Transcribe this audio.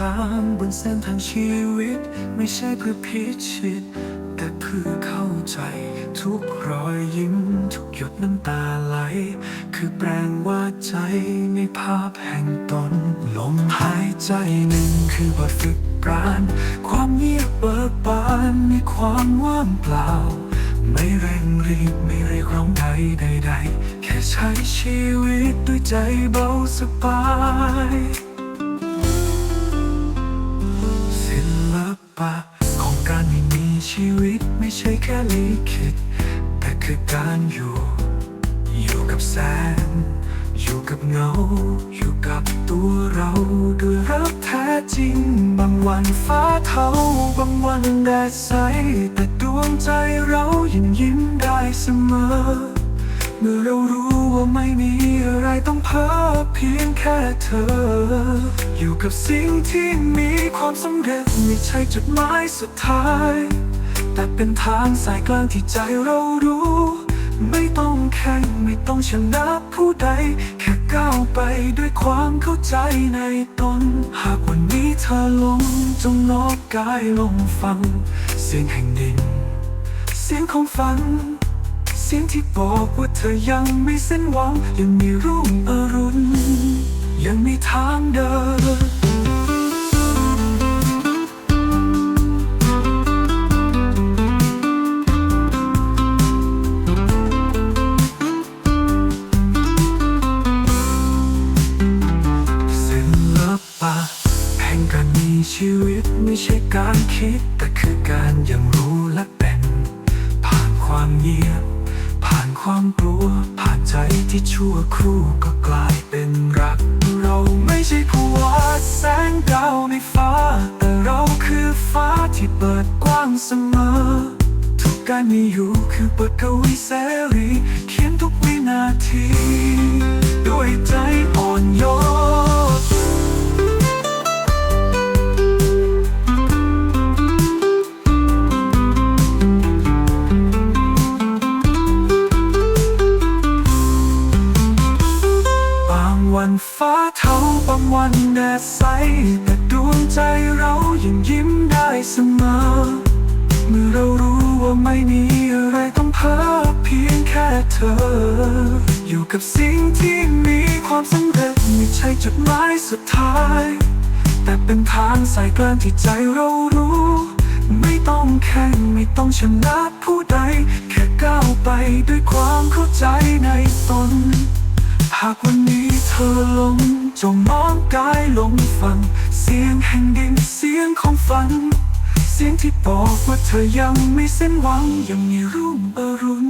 ถามบนเส้นทางชีวิต ไม่ใช่เพื่อพิชิต แต่เพื่อเข้าใจ ทุกรอยยิ้ม ทุกหยดน้ำตาไหล คือแปลงว่าใจในภาพแห่งตน ลมหายใจหนึ่งคือบทฝึกปราณความเงียบเบิกบานในความว่างเปล่า ไม่เร่งรีบไม่เรียกร้องใดใดๆแค่ใช้ชีวิตด้วยใจเบาสบาย ช่แค่ลิขิตแต่คือการอยู่ อยู่กับแสง อยู่กับเงา อยู่กับตัวเราด้วยรักแท้จริง บางวันฟ้าเทาบางวันแดดใส แต่ดวงใจเรายังยิ้มได้เสมอ เมื่อเรารู้ว่าไม่มีอะไรต้องเพ้อเพียงแค่เธอ อยู่กับสิ่งที่มีความสำเร็จไม่ใช่จุดหมายสุดท้าย แต่เป็นทางสายกลางที่ใจเรารู้ ไม่ต้องแข่งไม่ต้องชนะผู้ใด แค่ก้าวไปด้วยความเข้าใจในตน หากวันนี้เธอลงจงนอกกายลงฟัง เสียงแห่งดิน เสียงของฝัน เสียงที่บอกว่าเธอยังไม่สิ้นหวัง ยังมีรุ่งอรุณยังมีทางเดิน ชีวิตไม่ใช่การคิด แต่คือการยังรู้และเป็น ผ่านความเงียบ ผ่านความกลัว ผ่านใจที่ชั่วครู่ก็กลายเป็นรัก เราไม่ใช่ผู้วาดแสงดาวในฟ้า แต่เราคือฟ้าที่เปิดกว้างเสมอ ทุกการมีอยู่คือบทกวีเสรี เขียนทุกวินาที ด้วยใจ เทาบางวันแดดใสแต่ดวงใจเรายังยิ้มได้เสมอ เมื่อเรารู้ว่าไม่มีอะไรต้องเพ้อเพียงแค่เธอ อยู่กับสิ่งที่มีความสำเร็จไม่ใช่จุดหมายสุดท้าย แต่เป็นทางสายกลางที่ใจเรารู้ ไม่ต้องแข่งไม่ต้องชนะผู้ใด แค่ก้าวไปด้วยความเข้าใจในตน หากวันนี้เธอลง จงน้องกายลงฟัง เสียงแห่งดินเสียงของฝัน เสียงที่บอกว่าเธอยังไม่สิ้นหวังยังมีรุ่งอรุณ